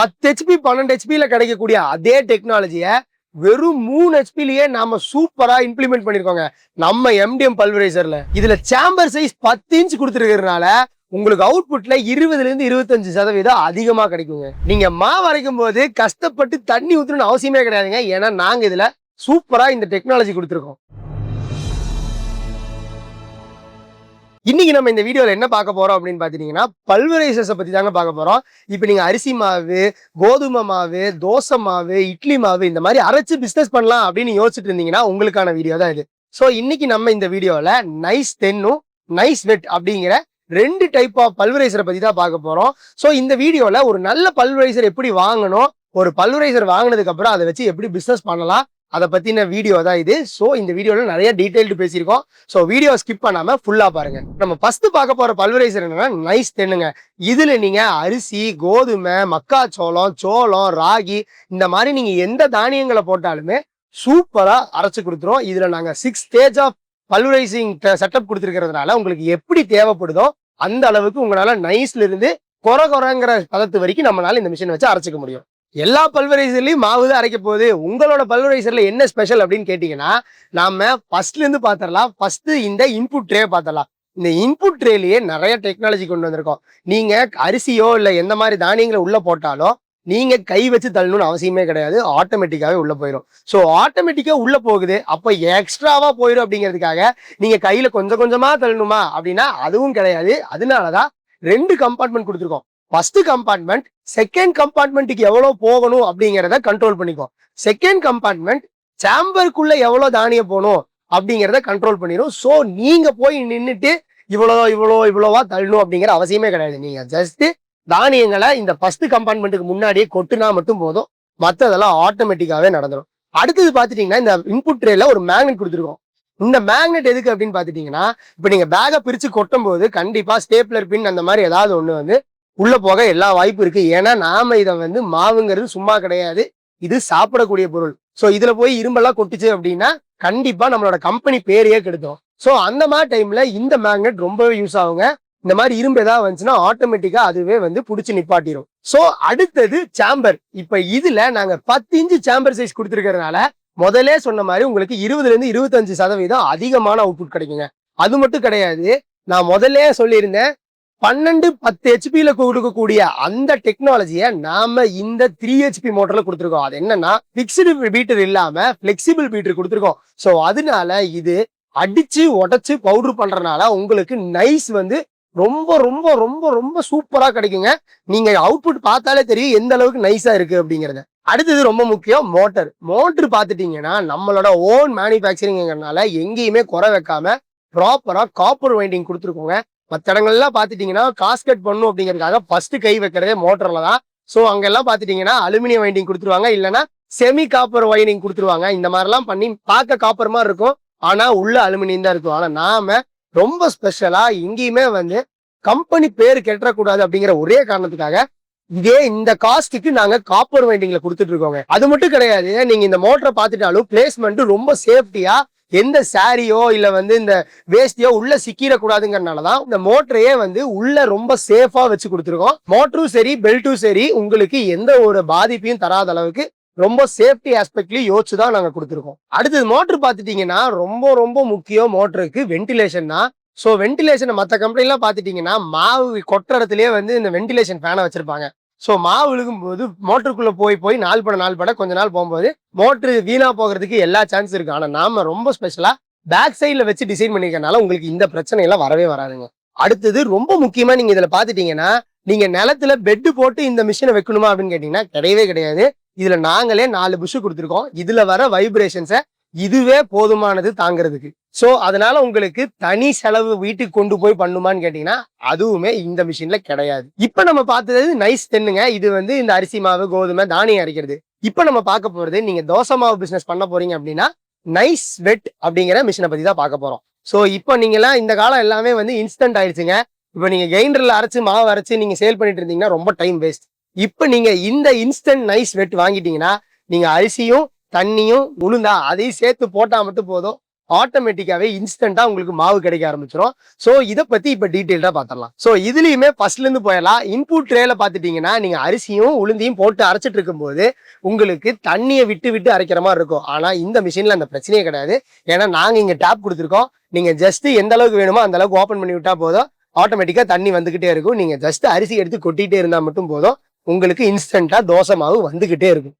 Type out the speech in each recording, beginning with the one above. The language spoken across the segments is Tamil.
பத்து ஹெச்பி பன்னெண்டு ஹெச்பியில் கிடைக்கக்கூடிய அதே டெக்னாலஜியை வெறும் மூணு ஹெச்பிலேயே நாம சூப்பரா இம்ப்ளிமெண்ட் பண்ணிருக்கோங்க. நம்ம எம்டிஎம் பல்வரைசர்ல இதுல சேம்பர் சைஸ் பத்து இன்ச் கொடுத்துருக்கிறதுனால உங்களுக்கு அவுட்புட்ல இருபதுல இருந்து இருபத்தஞ்சு சதவீதம் அதிகமா கிடைக்குங்க. நீங்க மாவு அரைக்கும் போது கஷ்டப்பட்டு தண்ணி ஊற்றணும்னு அவசியமே கிடையாதுங்க. ஏன்னா நாங்க இதுல சூப்பரா இந்த டெக்னாலஜி கொடுத்துருக்கோம். இன்னைக்கு நம்ம இந்த வீடியோல என்ன பார்க்க போறோம் அப்படின்னு பாத்தீங்கன்னா பல்வரைசஸை பத்தி தாங்க பார்க்க போறோம். இப்போ நீங்க அரிசி மாவு கோதுமை மாவு தோசை மாவு இட்லி மாவு இந்த மாதிரி அரைச்சு பிசினஸ் பண்ணலாம் அப்படின்னு யோசிச்சுட்டு இருந்தீங்கன்னா உங்களுக்கான வீடியோ தான் இது. ஸோ இன்னைக்கு நம்ம இந்த வீடியோல நைஸ் தென்னும் நைஸ் வெட் அப்படிங்கிற ரெண்டு டைப் ஆஃப் பல்வரைசரை பத்தி தான் பார்க்க போறோம். ஸோ இந்த வீடியோல ஒரு நல்ல பல்வரைசர் எப்படி வாங்கணும் ஒரு பல்வரைசர் வாங்கினதுக்கு அப்புறம் அதை வச்சு எப்படி பிசினஸ் பண்ணலாம் அதை பற்றின வீடியோ தான் இது. ஸோ இந்த வீடியோவில் நிறைய டீட்டெயில்டு பேசியிருக்கோம். ஸோ வீடியோ ஸ்கிப் பண்ணாமல் ஃபுல்லாக பாருங்கள் நம்ம ஃபஸ்ட்டு பார்க்க போகிற பல்வரைசர் என்னென்னா நைஸ் தென்னுங்க. இதில் நீங்கள் அரிசி கோதுமை மக்காச்சோளம் சோளம் ராகி இந்த மாதிரி நீங்கள் எந்த தானியங்களை போட்டாலுமே சூப்பராக அரைச்சி கொடுத்துரும். இதில் நாங்கள் six stage of pulverizing setup கொடுத்துருக்கிறதுனால உங்களுக்கு எப்படி தேவைப்படுதோ அந்த அளவுக்கு உங்களால் நைஸ்லேருந்து குறை கொர கொரங்கிற பதத்து வரைக்கும் நம்மளால இந்த மிஷினை வச்சு அரைச்சிக்க முடியும். எல்லா பல்வரைசர்லையும் மாவு தான் அரைக்க போகுது. உங்களோட பல்வரைசர்ல என்ன ஸ்பெஷல் அப்படின்னு கேட்டீங்கன்னா நாம ஃபர்ஸ்ட்ல இருந்து பாத்திரலாம். ஃபர்ஸ்ட் இந்த இன்புட் ட்ரே பார்த்தரலாம் இந்த இன்புட் ட்ரேலயே நிறைய டெக்னாலஜி கொண்டு வந்திருக்கோம். நீங்க அரிசியோ இல்ல எந்த மாதிரி தானியங்களை உள்ள போட்டாலும் நீங்க கை வச்சு தள்ளணும்னு அவசியமே கிடையாது. ஆட்டோமேட்டிக்காவே உள்ள போயிடும் ஸோ ஆட்டோமேட்டிக்காக உள்ள போகுது. அப்போ எக்ஸ்ட்ராவா போயிடும் அப்படிங்கிறதுக்காக நீங்க கையில கொஞ்சம் கொஞ்சமா தள்ளணுமா அப்படின்னா அதுவும் கிடையாது. அதனாலதான் ரெண்டு கம்பார்ட்மெண்ட் கொடுத்துருக்கோம். ஃபர்ஸ்ட் கம்பார்ட்மெண்ட் செகண்ட் கம்பார்ட்மெண்ட்டுக்கு எவ்வளோ போகணும் அப்படிங்கிறத கண்ட்ரோல் பண்ணிக்கும் செகண்ட் கம்பார்ட்மெண்ட் சாம்பருக்குள்ளே எவ்வளோ தானியம் போகணும் அப்படிங்கிறத கண்ட்ரோல் பண்ணிடும் ஸோ நீங்கள் போய் நின்றுட்டு இவ்வளோ இவ்வளோ இவ்வளோவா தள்ளணும் அப்படிங்கிற அவசியமே கிடையாது. நீங்கள் ஜஸ்ட்டு தானியங்களை இந்த ஃபர்ஸ்ட் கம்பார்ட்மெண்ட்டுக்கு முன்னாடியே கொட்டுனா மட்டும் போதும். மற்றதெல்லாம் ஆட்டோமேட்டிக்காகவே நடந்துடும் அடுத்தது பார்த்துட்டிங்கன்னா இந்த இன்புட் ட்ரேல ஒரு மேக்னெட் கொடுத்துருக்கோம். இந்த மேக்னெட் எதுக்கு அப்படின்னு பார்த்துட்டிங்கன்னா இப்போ நீங்கள் பேகை பிரித்து கொட்டும் போது கண்டிப்பாக ஸ்டேப்லர் பின் அந்த மாதிரி ஏதாவது ஒன்று வந்து உள்ளே போக எல்லா வாய்ப்பு இருக்குது ஏன்னா நாம் இதை வந்து மாவுங்கிறது சும்மா கிடையாது. இது சாப்பிடக்கூடிய பொருள். ஸோ இதில் போய் இரும்பெல்லாம் கொட்டுச்சு அப்படின்னா கண்டிப்பாக நம்மளோட கம்பெனி பேரையே கெடுத்தோம் ஸோ அந்த மாதிரி டைமில் இந்த மேக்னெட் ரொம்பவே யூஸ் ஆகுங்க. இந்த மாதிரி இரும்பு ஏதாவது வந்துச்சுன்னா ஆட்டோமேட்டிக்காக அதுவே வந்து பிடிச்சி நிப்பாட்டிடும் ஸோ அடுத்தது சாம்பர் இப்போ இதில் நாங்கள் பத்து இன்ச்சு சாம்பர் சைஸ் கொடுத்துருக்கறதுனால முதலே சொன்ன மாதிரி உங்களுக்கு இருபதுலேருந்து இருபத்தஞ்சு சதவீதம் அதிகமான அவுட்புட் கிடைக்குங்க. அது மட்டும் கிடையாது. நான் முதல்ல சொல்லியிருந்தேன் பன்னெண்டு பத்து ஹெச்பியில கொடுக்கக்கூடிய அந்த டெக்னாலஜியை நாம இந்த த்ரீ ஹெச்பி மோட்டர்ல கொடுத்துருக்கோம். அது என்னன்னா பிக்சடு பீட்டர் இல்லாம பிளெக்சிபிள் பீட்டர் கொடுத்துருக்கோம். ஸோ அதனால இது அடிச்சு உடச்சு பவுடர் பண்றதுனால உங்களுக்கு நைஸ் வந்து ரொம்ப ரொம்ப ரொம்ப ரொம்ப சூப்பரா கிடைக்குங்க. நீங்க அவுட்புட் பார்த்தாலே தெரியும் எந்த அளவுக்கு நைஸா இருக்கு அப்படிங்கறத. அடுத்தது ரொம்ப முக்கியம் மோட்டர் மோட்டர் பார்த்துட்டீங்கன்னா நம்மளோட ஓன் மேனுஃபேக்சரிங்கிறனால எங்கேயுமே குறை வைக்காம ப்ராப்பரா காப்பர் வைண்டிங் கொடுத்துருக்கோங்க. மற்ற இடங்கள்லாம் பார்த்துட்டீங்கன்னா காஸ்கட் பண்ணும் அப்படிங்கிறதுக்காக ஃபர்ஸ்ட் கை வைக்கிறதே மோட்டரில் தான். ஸோ அங்கெல்லாம் பார்த்துட்டீங்கன்னா அலுமினியம் வைண்டிங் கொடுத்துருவாங்க. இல்லைன்னா செமி காப்பர் வைண்டிங் கொடுத்துருவாங்க. இந்த மாதிரிலாம் பண்ணி பார்க்க காப்பர் மாதிரி இருக்கும். ஆனால் உள்ள அலுமினியம் தான் இருக்கும். ஆனால் நாம ரொம்ப ஸ்பெஷலாக எங்கேயுமே வந்து கம்பெனி பேர் கெட்டக்கூடாது அப்படிங்கிற ஒரே காரணத்துக்காக இதே இந்த காஸ்ட்டுக்கு நாங்கள் காப்பர் வைண்டிங்கில் கொடுத்துட்டு இருக்கோங்க. அது மட்டும் கிடையாது. நீங்கள் இந்த மோட்டரை பார்த்துட்டாலும் பிளேஸ்மெண்ட்டு ரொம்ப சேஃப்டியாக எந்த சாரியோ இல்லை வந்து இந்த வேஸ்டியோ உள்ள சிக்கிடக்கூடாதுங்கிறனாலதான் இந்த மோட்டரையே வந்து உள்ள ரொம்ப சேஃபாக வச்சு கொடுத்துருக்கோம். மோட்டரும் சரி பெல்ட்டும் சரி உங்களுக்கு எந்த ஒரு பாதிப்பையும் தராத அளவுக்கு ரொம்ப சேஃப்டி ஆஸ்பெக்ட்லயும் யோசிச்சு தான் நாங்கள் கொடுத்துருக்கோம். அடுத்தது மோட்டர் பார்த்துட்டீங்கன்னா ரொம்ப ரொம்ப முக்கியம் மோட்டருக்கு வென்டிலேஷன் தான் ஸோ வென்டிலேஷன் மற்ற கம்பெனிலாம் பார்த்துட்டீங்கன்னா மாவு கொட்டுற இடத்துலயே வந்து இந்த வென்டிலேஷன் ஃபேனை வச்சிருப்பாங்க. ஸோ மாவு விழுகும் போது மோட்டருக்குள்ள போய் போய் நாள் பட நாள் பட கொஞ்ச நாள் போகும்போது மோட்ரு வீணா போகிறதுக்கு எல்லா சான்ஸ் இருக்கு. ஆனால் நாம ரொம்ப ஸ்பெஷலா பேக் சைடில் வச்சு டிசைன் பண்ணிருக்கனால உங்களுக்கு இந்த பிரச்சனை எல்லாம் வரவே வராதுங்க. அடுத்தது ரொம்ப முக்கியமா நீங்க இதுல பாத்துட்டீங்கன்னா நீங்க நிலத்துல பெட்டு போட்டு இந்த மிஷினை வைக்கணுமா அப்படின்னு கேட்டீங்கன்னா கிடையவே கிடையாது. இதுல நாங்களே நாலு புஷ் கொடுத்துருக்கோம். இதுல வர வைப்ரேஷன்ஸை இதுவே போதுமானது தாங்கிறதுக்கு. ஸோ அதனால உங்களுக்கு தனி செலவு வீட்டுக்கு கொண்டு போய் பண்ணுமான்னு கேட்டீங்கன்னா அதுவுமே இந்த மிஷின்ல கிடையாது. இப்போ நம்ம பார்த்தது நைஸ் தென்னுங்க. இது வந்து இந்த அரிசி மாவு கோதுமை தானியம் அரைக்கிறது. இப்போ நம்ம பார்க்க போறது நீங்க தோசை மாவு பிசினஸ் பண்ண போறீங்க அப்படின்னா நைஸ் வெட் அப்படிங்கிற மிஷினை பத்தி தான் பார்க்க போறோம். ஸோ இப்போ நீங்களாம் இந்த காலம் எல்லாமே வந்து இன்ஸ்டன்ட் ஆயிடுச்சுங்க. இப்போ நீங்க கிரைண்டர்ல அரைச்சு மாவு அரைச்சு நீங்க சேல் பண்ணிட்டு இருந்தீங்கன்னா ரொம்ப டைம் வேஸ்ட் இப்போ நீங்க இந்த இன்ஸ்டன்ட் நைஸ் வெட் வாங்கிட்டீங்கன்னா நீங்க அரிசியும் தண்ணியும் உளுந்தா அதையும் சேர்த்து போட்டா மட்டும் போதும். ஆட்டோமேட்டிக்காவே இன்ஸ்டன்டா உங்களுக்கு மாவு கிடைக்க ஆரம்பிச்சிடும் ஸோ இதை பத்தி இப்ப டீட்டெயில்டா பாத்திரலாம். ஸோ இதுலயுமே ஃபர்ஸ்ட்ல இருந்து போயிடலாம் இன்புட் ட்ரேல பாத்துட்டீங்கன்னா நீங்க அரிசியும் உளுந்தையும் போட்டு அரைச்சிட்டு இருக்கும்போது உங்களுக்கு தண்ணியை விட்டு விட்டு அரைக்கிற மாதிரி இருக்கும். ஆனா இந்த மிஷின்ல அந்த பிரச்சனையே கிடையாது. ஏன்னா நாங்க இங்க டேப் கொடுத்துருக்கோம். நீங்க ஜஸ்ட் எந்த அளவுக்கு வேணுமோ அந்த அளவுக்கு ஓப்பன் பண்ணி விட்டா போதும். ஆட்டோமேட்டிக்கா தண்ணி வந்துகிட்டே இருக்கும். நீங்க ஜஸ்ட் அரிசி எடுத்து கொட்டிட்டே இருந்தா மட்டும் போதும். உங்களுக்கு இன்ஸ்டண்டா தோசை மாவு வந்துகிட்டே இருக்கும்.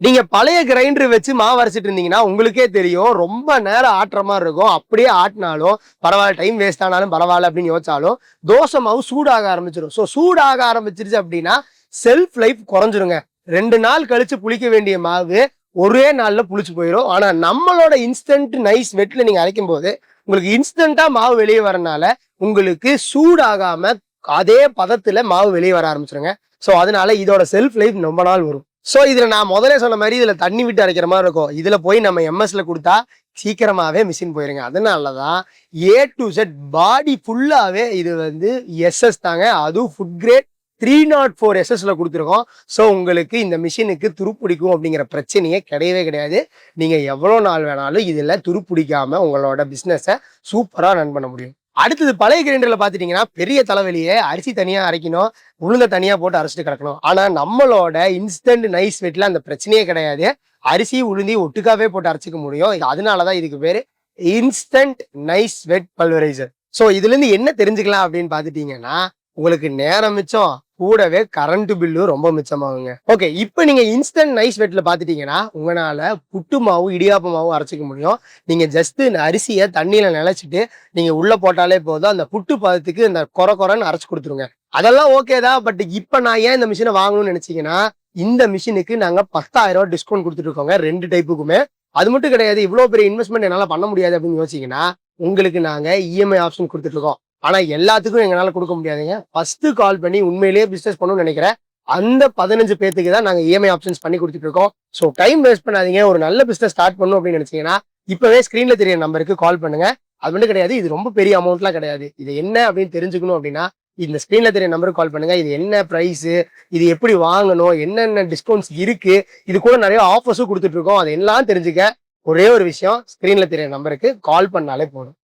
நீங்க பழைய கிரைண்டர் வச்சு மாவு அரைச்சிட்டு இருந்தீங்கன்னா உங்களுக்கே தெரியும் ரொம்ப நேரம் ஆட்டுற மாதிரி இருக்கும். அப்படியே ஆட்டினாலும் பரவாயில்ல டைம் வேஸ்ட் ஆனாலும் பரவாயில்ல அப்படின்னு யோசிச்சாலும் தோசை மாவு சூடாக ஆரம்பிச்சிடும் ஸோ சூடாக ஆரம்பிச்சிருச்சு அப்படின்னா செல்ஃப் லைஃப் குறைஞ்சிருங்க. ரெண்டு நாள் கழிச்சு புளிக்க வேண்டிய மாவு ஒரே நாள்ல புளிச்சு போயிடும் ஆனா நம்மளோட இன்ஸ்டன்ட் நைஸ் வெட்டில் நீங்க அரைக்கும் போது உங்களுக்கு இன்ஸ்டண்டா மாவு வெளியே வரனால உங்களுக்கு சூடாகாம அதே பதத்துல மாவு வெளியே வர ஆரம்பிச்சிருங்க. ஸோ அதனால இதோட செல்ஃப் லைஃப் ரொம்ப நாள் வரும். ஸோ இதில் நான் முதலே சொன்ன மாதிரி இதில் தண்ணி விட்டு அரைக்கிற மாதிரி இருக்கும். இதில் போய் நம்ம எம்எஸ்ல கொடுத்தா சீக்கிரமாகவே மிஷின் போயிருங்க. அதனாலதான் ஏ டு செட் பாடி ஃபுல்லாகவே இது வந்து எஸ்எஸ் தாங்க. அதுவும் food grade three naught four எஸ்எஸ்ல கொடுத்துருக்கோம். ஸோ உங்களுக்கு இந்த மிஷினுக்கு துருப்பிடிக்கும் அப்படிங்கிற பிரச்சனையே கிடையவே கிடையாது. நீங்கள் எவ்வளோ நாள் வேணாலும் இதில் துருப்பிடிக்காமல் உங்களோட பிஸ்னஸை சூப்பராக ரன் பண்ண முடியும். அடுத்தது பழைய கிரைண்டர்ல பாத்துட்டீங்கன்னா பெரிய தலைவலியே அரிசி தனியா அரைக்கணும் உளுந்த தனியா போட்டு அரைச்சிட்டு கிடக்கணும். ஆனா நம்மளோட இன்ஸ்டன்ட் நைஸ் வெட்டில் அந்த பிரச்சனையே கிடையாது. அரிசி உளுந்தி ஒட்டுக்காவே போட்டு அரைச்சிக்க முடியும். அதனாலதான் இதுக்கு பேரு instant nice wet pulverizer so இதுல இருந்து என்ன தெரிஞ்சுக்கலாம் அப்படின்னு பாத்துட்டீங்கன்னா உங்களுக்கு நேரம் மிச்சம். கூடவே கரண்ட் பில்லும் ரொம்ப மிச்சமாகுங்க. ஓகே இப்போ நீங்க இன்ஸ்டன்ட் நைஸ் வெட்ல பாத்துட்டீங்கன்னா உங்களால புட்டு மாவு இடியாப்ப மாவு அரைச்சிக்க முடியும். நீங்க ஜஸ்ட் இந்த அரிசியை தண்ணியில நினைச்சிட்டு நீங்க உள்ள போட்டாலே போதும். அந்த புட்டு பதத்துக்கு இந்த கொர கொரன்னு அரைச்சு கொடுத்துருங்க. அதெல்லாம் ஓகே தான் பட் இப்போ நான் ஏன் இந்த மிஷினை வாங்கணும்னு நினைச்சீங்கன்னா இந்த மிஷினுக்கு நாங்க பத்தாயிரம் ரூபாய் டிஸ்கவுண்ட் கொடுத்துட்டு இருக்கோங்க ரெண்டு டைப்புக்குமே அது மட்டும் கிடையாது இவ்வளவு பெரிய இன்வெஸ்ட்மெண்ட் என்னால பண்ண முடியாது அப்படின்னு யோசிச்சீங்கன்னா உங்களுக்கு நாங்க இஎம்ஐ ஆப்ஷன் கொடுத்துட்டு ஆனால் ஆனா எல்லாத்துக்கும் எங்களால கொடுக்க முடியாதுங்க. ஃபர்ஸ்ட் கால் பண்ணி உண்மையிலேயே பிசினஸ் பண்ணணும்னு நினைக்கிறேன் அந்த பதினஞ்சு பேத்துக்கு தான் நாங்க இஎம்ஐ ஆப்ஷன்ஸ் பண்ணி கொடுத்துட்டு இருக்கோம். ஸோ டைம் வேஸ்ட் பண்ணாதீங்க. ஒரு நல்ல பிசினஸ் ஸ்டார்ட் பண்ணணும் அப்படின்னு நினைச்சீங்கன்னா இப்பவே ஸ்க்ரீனில் தெரிய நம்பருக்கு கால் பண்ணுங்க. அது மட்டும் கிடையாது. இது ரொம்ப பெரிய அமௌண்ட்லாம் கிடையாது. இது என்ன அப்படின்னு தெரிஞ்சுக்கணும் அப்படின்னா இந்த ஸ்க்ரீனில் தெரிய நம்பருக்கு கால் பண்ணுங்க. இது என்ன ப்ரைஸு இது எப்படி வாங்கணும்? என்னென்ன டிஸ்கவுண்ட்ஸ் இருக்கு? இது கூட நிறைய ஆஃபர்ஸும் கொடுத்துட்டு இருக்கோம். அது எல்லாம் தெரிஞ்சுக்க. ஒரே ஒரு விஷயம் ஸ்க்ரீனில் தெரிய நம்பருக்கு கால் பண்ணாலே போதும்.